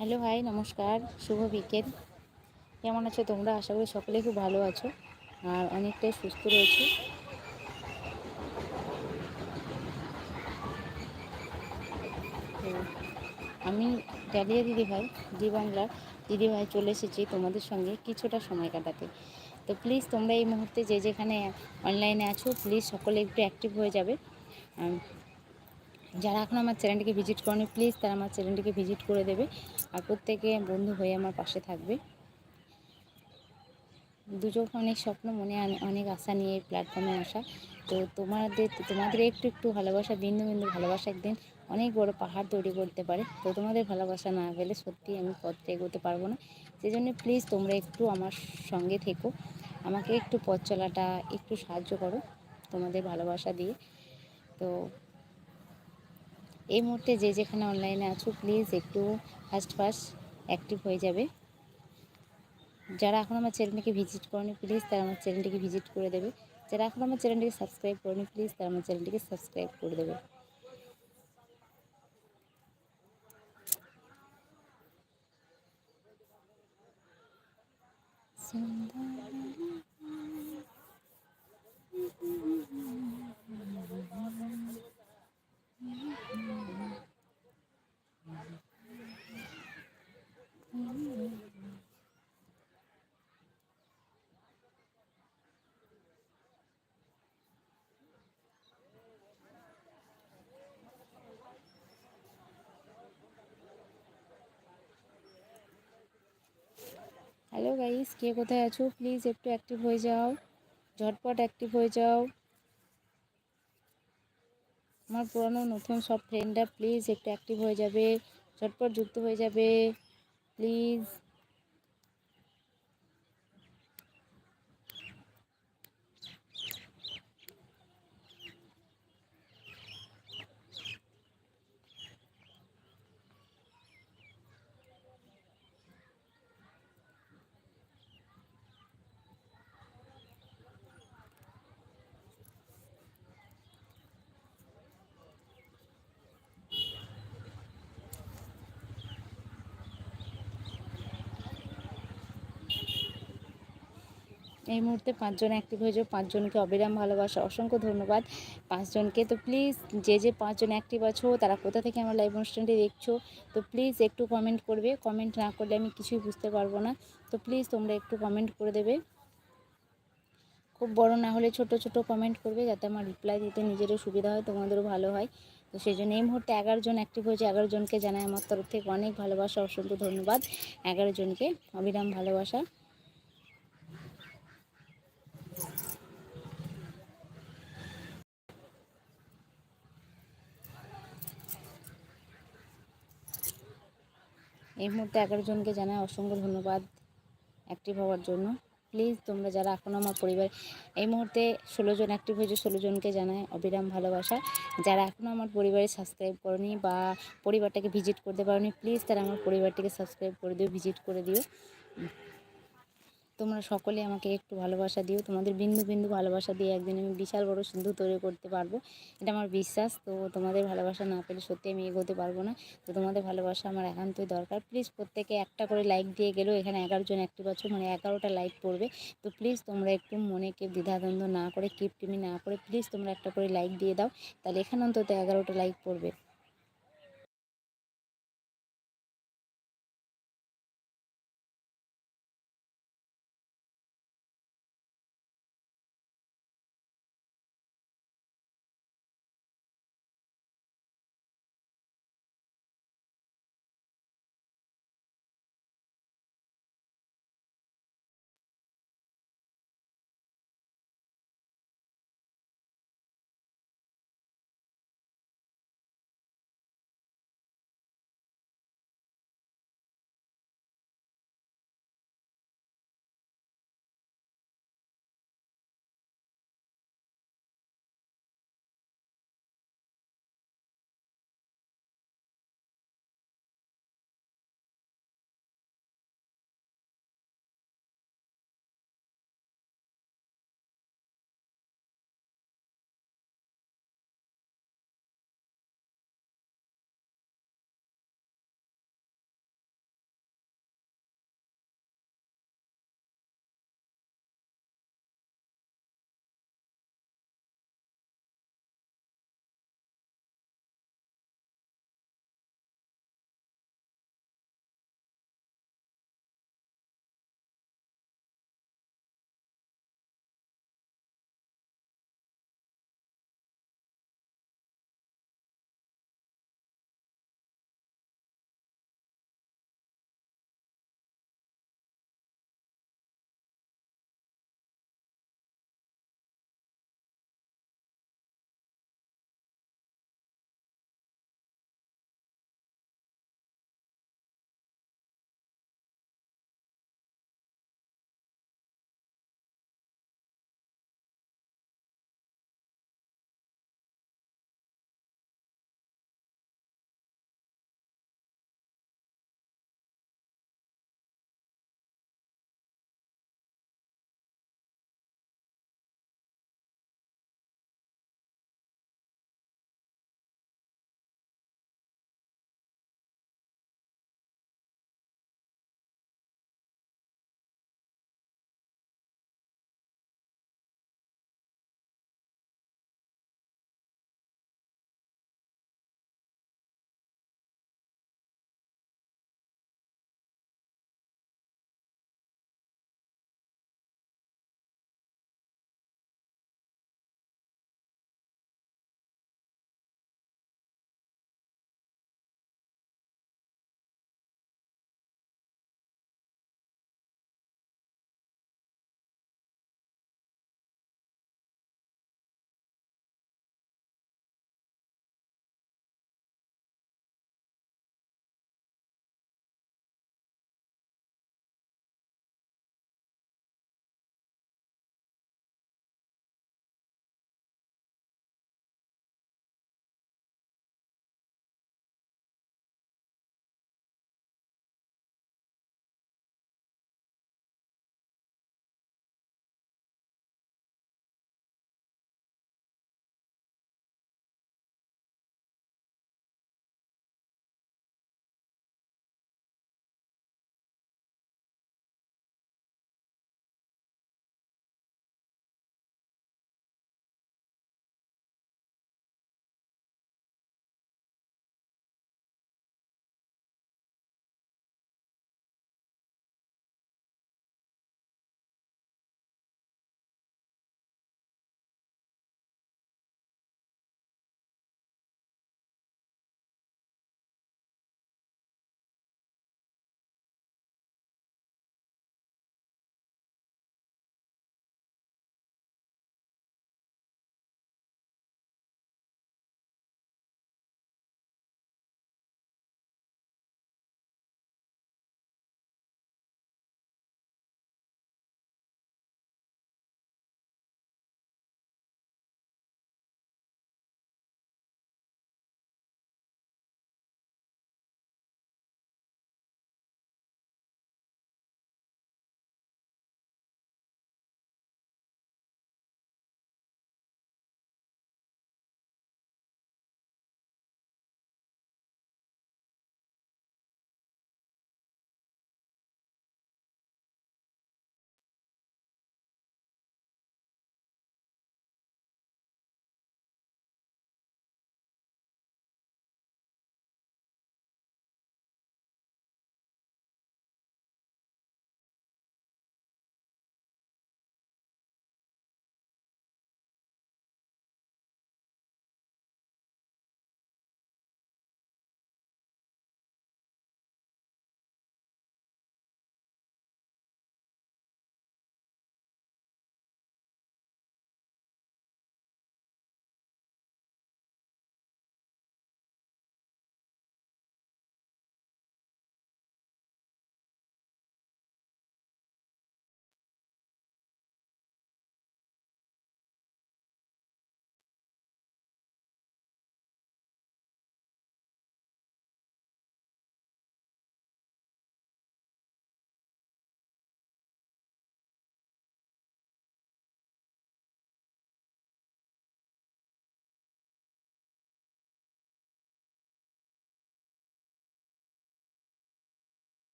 Hello hi নমস্কার, শুভ বিকেল। কেমন আছো তোমরা? আশা করি সকলে খুব ভালো আছো আর অনেকটাই সুস্থ রয়েছে। আমি ডালিয়া দিদিভাই জি বাংলার দিদিভাই চলে এসেছি তোমাদের সঙ্গে কিছুটা সময় কাটাতে। তো প্লিজ তোমরা এই মুহূর্তে যে যেখানে অনলাইনে আছো প্লিজ সকলে একটু অ্যাক্টিভ হয়ে যাবে। যারা এখন আমার চ্যানেলটিকে ভিজিট করেনি প্লিজ তারা আমার চ্যানেলটিকে ভিজিট করে দেবে আর প্রত্যেকে বন্ধু হয়ে আমার পাশে থাকবে। দুজন অনেক স্বপ্ন, মনে অনেক আশা নিয়ে এই প্ল্যাটফর্মে আসা। তো তোমাদের তোমাদের একটু একটু ভালোবাসা, বিন্দু বিন্দু ভালোবাসা একদিন অনেক বড় পাহাড় তৈরি করতে পারে। তো তোমাদের ভালোবাসা না পেলে সত্যি আমি পথটা এগোতে পারব না। সেই জন্য প্লিজ তোমরা একটু আমার সঙ্গে থেকো। আমাকে একটু পথ চলাটা, একটু সাহায্য করো তোমাদের ভালোবাসা দিয়ে। তো এই মুহূর্তে যে যেখানে অনলাইনে আছো প্লিজ একটু ফার্স্ট ফার্স্ট অ্যাক্টিভ হয়ে যাবে। যারা এখন আমার চ্যানেলটিকে ভিজিট করেনি প্লিজ তারা আমার চ্যানেলটিকে ভিজিট করে দেবে। যারা এখন আমার চ্যানেলটিকে সাবস্ক্রাইব করেনি প্লিজ তারা আমার চ্যানেলটিকে সাবস্ক্রাইব করে দেবে। হ্যালো গাইস কে কোথায় আছো? প্লিজ একটু অ্যাক্টিভ হয়ে যাও। ঝটপট অ্যাক্টিভ হয়ে যাও। আমার পুরানো নতুন সব ফ্রেন্ডরা প্লিজ একটু অ্যাক্টিভ হয়ে যাবে। ঝটপট যুক্ত হয়ে যাবে। প্লিজ এই মুহূর্তে পাঁচজন অ্যাক্টিভ হয়ে যাও পাঁচজনকে অবিরাম ভালোবাসা, অসংখ্য ধন্যবাদ। পাঁচজনকে তো প্লিজ যে যে পাঁচজন অ্যাক্টিভ আছো, তারা কোথা থেকে আমার লাইভ অনুষ্ঠানটি দেখছ, তো প্লিজ একটু কমেন্ট করবে। কমেন্ট না করলে আমি কিছুই বুঝতে পারব না। তো প্লিজ তোমরা একটু কমেন্ট করে দেবে। খুব বড় না হলে ছোট ছোট কমেন্ট করবে, যাতে আমার রিপ্লাই দিতে নিজেরও সুবিধা হয়, তোমাদেরও ভালো হয়। তো সেই জন্য এই মুহূর্তে জন অ্যাক্টিভ হয়েছে জনকে জানাই আমার তরফ থেকে অনেক ভালোবাসা, অসংখ্য ধন্যবাদ। জনকে অবিরাম ভালোবাসা। এই মুহূর্তে এগারো জনকে জানাই অসংখ্য ধন্যবাদ অ্যাক্টিভ হওয়ার জন্য। প্লিজ তোমরা যারা এখনও আমার পরিবার, এই মুহূর্তে ষোলো জন অ্যাক্টিভ হয়েছে, ষোলো জনকে জানাই অবিরাম ভালোবাসা। যারা এখনও আমার পরিবারে সাবস্ক্রাইব করনি বা পরিবারটাকে ভিজিট করতে পারোনি প্লিজ তারা আমার পরিবারটিকে সাবস্ক্রাইব করে দিও ভিজিট করে দিও। তোমরা সকলে আমাকে একটু ভালোবাসা দিও। তোমাদের বিন্দু বিন্দু ভালোবাসা দিয়ে একদিন আমি বিশাল বড় সিন্ধু তৈরি করতে পারব। এটা আমার বিশ্বাস, তো তোমাদের ভালোবাসা না পেলে সত্যি আমি এগোতে পারব না। তো তোমাদের ভালোবাসা আমার একান্তই দরকার। প্লিজ প্রত্যেকে একটা করে লাইক দিয়ে গেলেও এখানে এগারো জন একটি বছর মানে এগারোটা লাইক পড়বে। তো প্লিজ তোমরা একটু মনে কেউ দ্বিধাদ্বন্দ্ব না করে কিপটিমি না করে প্লিজ তোমরা একটা করে লাইক দিয়ে দাও। তাহলে এখানে অন্তত এগারোটা লাইক পড়বে।